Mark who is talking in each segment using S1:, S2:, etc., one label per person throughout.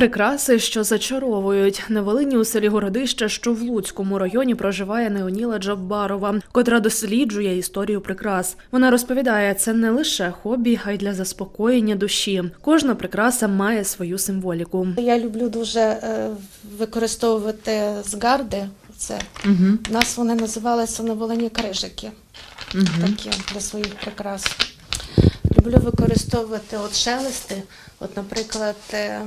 S1: Прикраси, що зачаровують на Волині у селі Городище, що в Луцькому районі проживає Неоніла Джаббарова, котра досліджує історію прикрас. Вона розповідає, це не лише хобі, а й для заспокоєння душі. Кожна прикраса має свою символіку.
S2: Я люблю дуже е, використовувати згарди. Це
S1: Угу.
S2: у нас вони називалися на Волині крижики, такі для своїх прикрас. Люблю використовувати от шелести. От, наприклад, е,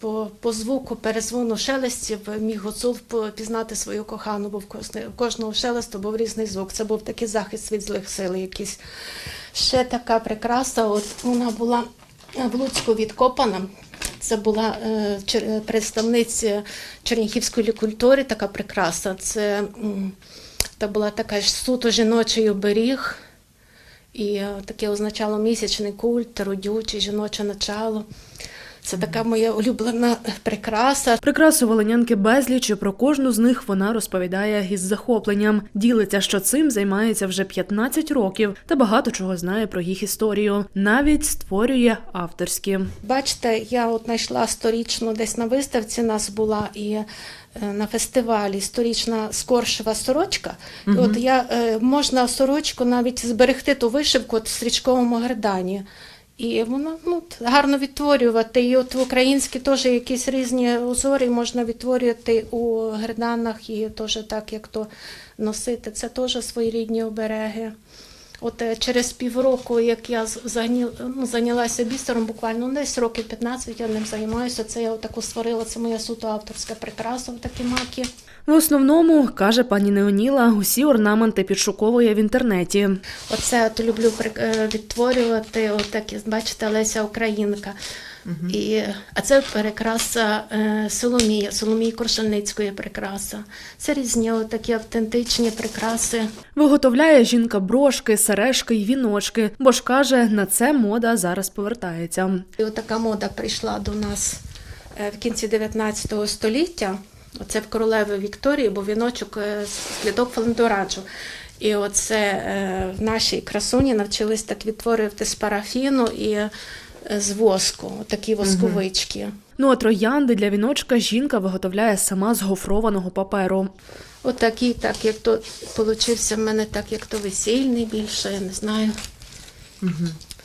S2: по, по звуку перезвону шелестів міг гуцул пізнати свою кохану, бо в кожне- кожного шелесту був різний звук. Це був такий захист від злих сил якийсь. Ще така прикраса, от вона була е, в Луцьку відкопана. Це була е, представниця черніхівської культури, така прикраса. Це та була така ж суто жіночий оберіг. І е, таке означало місячний культ, родючий, жіноче начало. Це така моя улюблена прикраса.
S1: Прикраси волинянки безліч, і про кожну з них вона розповідає із захопленням. Ділиться, що цим займається вже 15 років та багато чого знає про їх історію. Навіть створює авторські.
S2: Бачите, я от знайшла сторічну десь на виставці нас була і на фестивалі сторічна скоршева сорочка. І от я е, можна сорочку навіть зберегти ту вишивку от в стрічковому гердані. І воно ну, гарно відтворювати. І от в українські теж якісь різні узори можна відтворювати у герданах і теж так, як то носити. Це теж своєрідні обереги. От е, через півроку, як я ну, зайнялася бісером, буквально ну, десь років 15 я ним займаюся. Це я отаку створила, це моя суто авторська прикраса, такі маки.
S1: В основному каже пані Неоніла, усі орнаменти підшуковує в інтернеті.
S2: Оце от люблю е, відтворювати, отакі, бачите, Леся Українка. І, а це прикраса е, Соломія, Соломії Коршельницької прикраса. Це різні такі автентичні прикраси.
S1: Виготовляє жінка брошки, сережки й віночки, бо ж каже, на це мода зараз повертається.
S2: І от така мода прийшла до нас е, в кінці 19 століття. Оце в королеви Вікторії, був віночок е, з. І оце в нашій красуні навчились так відтворювати з парафіну і з воску, такі восковички.
S1: Ну а троянди для віночка жінка виготовляє сама з гофрованого паперу.
S2: Отакий, так як то получився в мене, так як то весільний більше, я не знаю.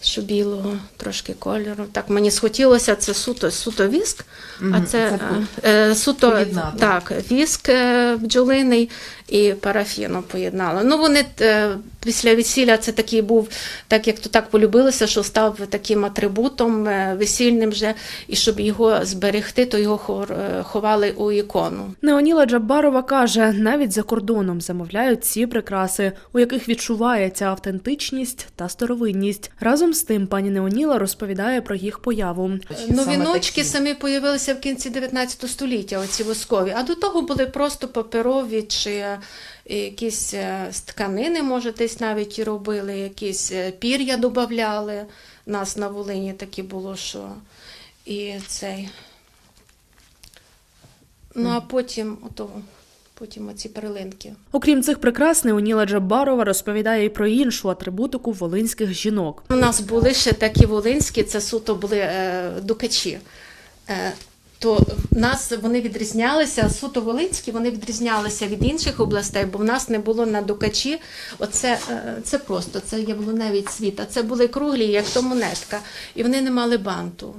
S2: Що білого трошки кольору. Так мені схотілося це суто, суто віск, а це, е, е, суто так, віск е, бджолиний і парафіну поєднала. Ну вони е, після весілля це такий був, так як то так полюбилося, що став таким атрибутом е, весільним вже, і щоб його зберегти, то його хор- е, ховали у ікону.
S1: Неоніла Джаббарова каже, навіть за кордоном замовляють ці прикраси, у яких відчувається автентичність та старовинність. Разом з тим, пані Неоніла розповідає про їх появу.
S2: Ну, віночки самі появилися в кінці 19 століття, оці воскові. А до того були просто паперові чи е, якісь е, з тканини, може, десь навіть і робили, якісь е, пір'я додавали. Нас на Волині такі було, що і цей. Ну, а потім, ото, потім оці перлинки.
S1: Окрім цих прикрас, Неоніла Джаббарова розповідає і про іншу атрибутику волинських жінок.
S2: У нас були ще такі волинські, це суто були е, дукачі. Е, то в нас вони відрізнялися, суто волинські, вони відрізнялися від інших областей, бо в нас не було на дукачі. Оце е, це просто, це яблуневий цвіт, а це були круглі, як то монетка, і вони не мали банту.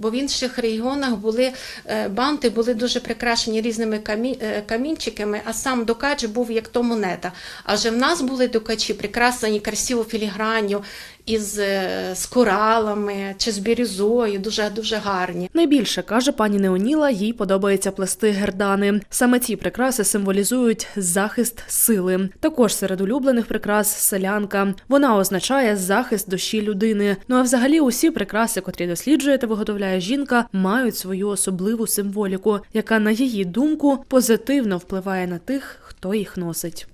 S2: Бо в інших регіонах були е, банти були дуже прикрашені різними е, камінчиками, а сам дукач був як то монета. А вже в нас були дукачі прикрашені красиво філігранню із е, з коралами чи з бірюзою, дуже дуже гарні.
S1: Найбільше каже пані Неоніла, їй подобається плести гердани. Саме ці прикраси символізують захист сили. Також серед улюблених прикрас селянка. Вона означає захист душі людини. Ну а взагалі усі прикраси, котрі досліджує та виготовляє жінка, мають свою особливу символіку, яка, на її думку, позитивно впливає на тих, хто їх носить.